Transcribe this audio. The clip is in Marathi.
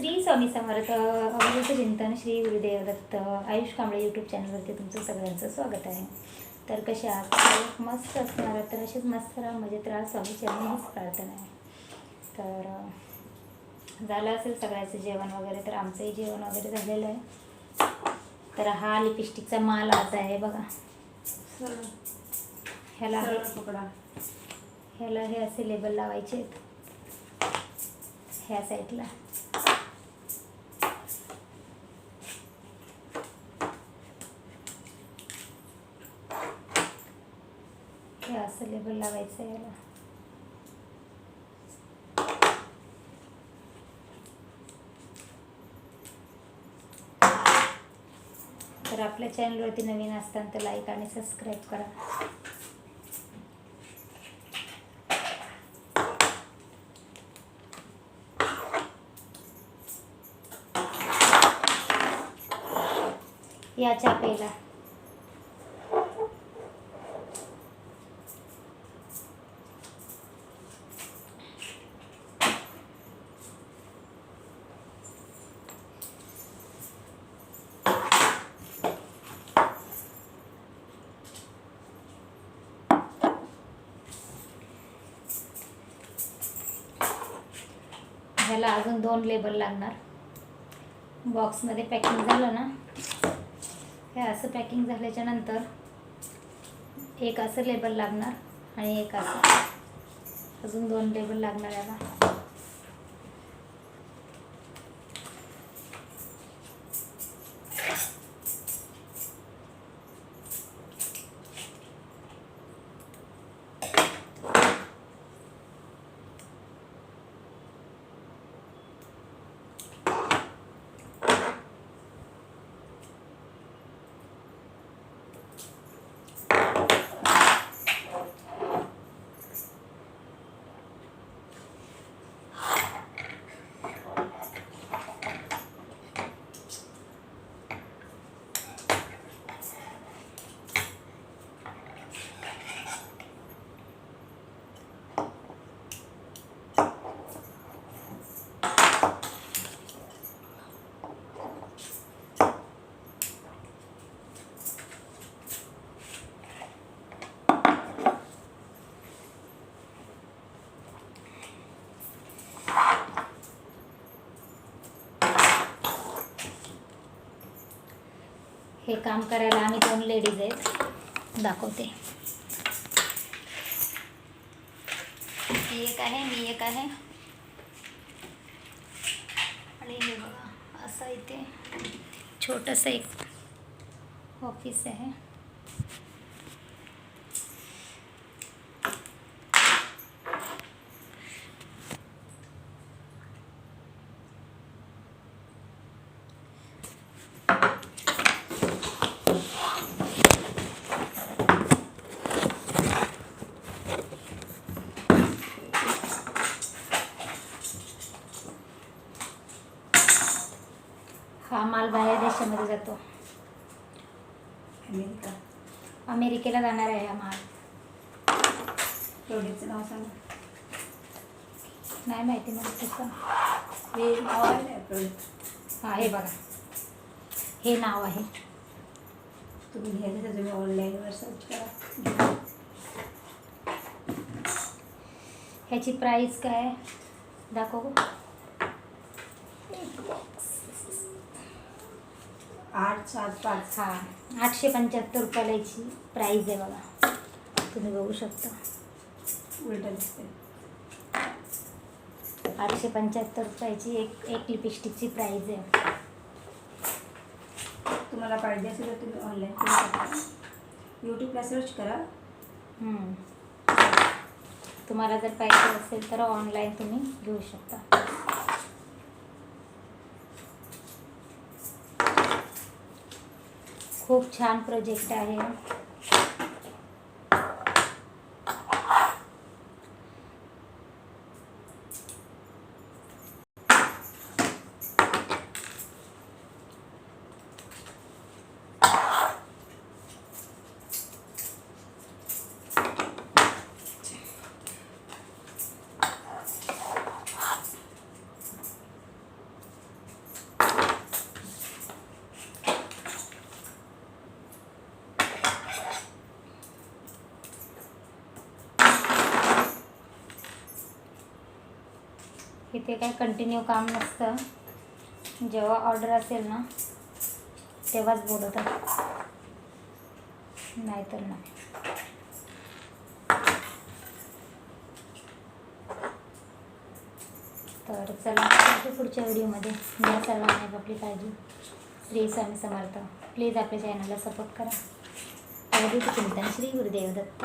श्री स्वामी समर्थ अवधूत चिंतन श्री गुरुदेव दत्त आयुष कांबळे यूट्यूब चॅनलवरती तुमचं सगळ्यांचं स्वागत आहे. तर कसे आहात? सगळे मस्त असणार तर असेच मस्त राहा मजेत राहा. स्वामी चरणी हीच प्रार्थना आहे. तर झालं असेल सगळ्याचं जेवण वगैरे तर आमचंही जेवण वगैरे झालेलं आहे. तर हा लिपस्टिकचा माल आता आहे बघा. ह्याला ह्याला हे असे लेबल लावायचे आहेत. ह्या साईडला हे असं लेबल लावायचं आहे याला. तर आपल्या चॅनलवरती नवीन असताना तर लाईक आणि सबस्क्राईब करा. या चापेला ह्याला अजून दोन लेबल लागणार. बॉक्समध्ये पॅकिंग झालं ना? हे असं पॅकिंग झाल्याच्यानंतर एक असं लेबल लागणार आणि एक असं. अजून दोन लेबल लागणार याला. हे काम करायला आम्ही दोन लेडीज़ आहेत. दाखवते. एक आहे, मी एक आहे. आणि हे बघा एक ऑफ़िस आहे. हा माल बाहेर देशामध्ये जातो. अमेरिका. अमेरिकेला जाणार आहे हा माल. प्रोडक्टचं नाव सांगा. नाही माहिती मला तसं हे नाव आहे प्रोडक्ट हा हे बघा. हे नाव आहे. तुम्ही घ्यायचं तर तुम्ही ऑनलाईनवर सर्च करा. ह्याची प्राईस काय दाखव आठ सात पाच. हा आठशे पंच्याहत्तर रुपयाला याची प्राईज आहे बघा. तुम्ही बघू शकता. उलट दिसते आठशे पंच्याहत्तर रुपयाची एक एक लिपस्टिकची प्राईज आहे. तुम्हाला पाहिजे असेल तर तुम्ही ऑनलाईन करू शकता. यूट्यूबला सर्च करा. तुम्हाला जर पाहिजे असेल तर ऑनलाईन तुम्ही घेऊ शकता. खूप छान प्रोजेक्ट आहे. इथे काय कंटिन्यू काम नसतं. जेव्हा ऑर्डर असेल ना तेव्हाच बोलवतात नाहीतर नाही. तर चला पुढच्या व्हिडिओमध्ये. घ्या सर्वांनी आपली काळजी. श्री स्वामी समर्थ. प्लीज आपल्या चॅनलला सपोर्ट करा. अवधूत चिंतन श्री गुरुदेव दत्त.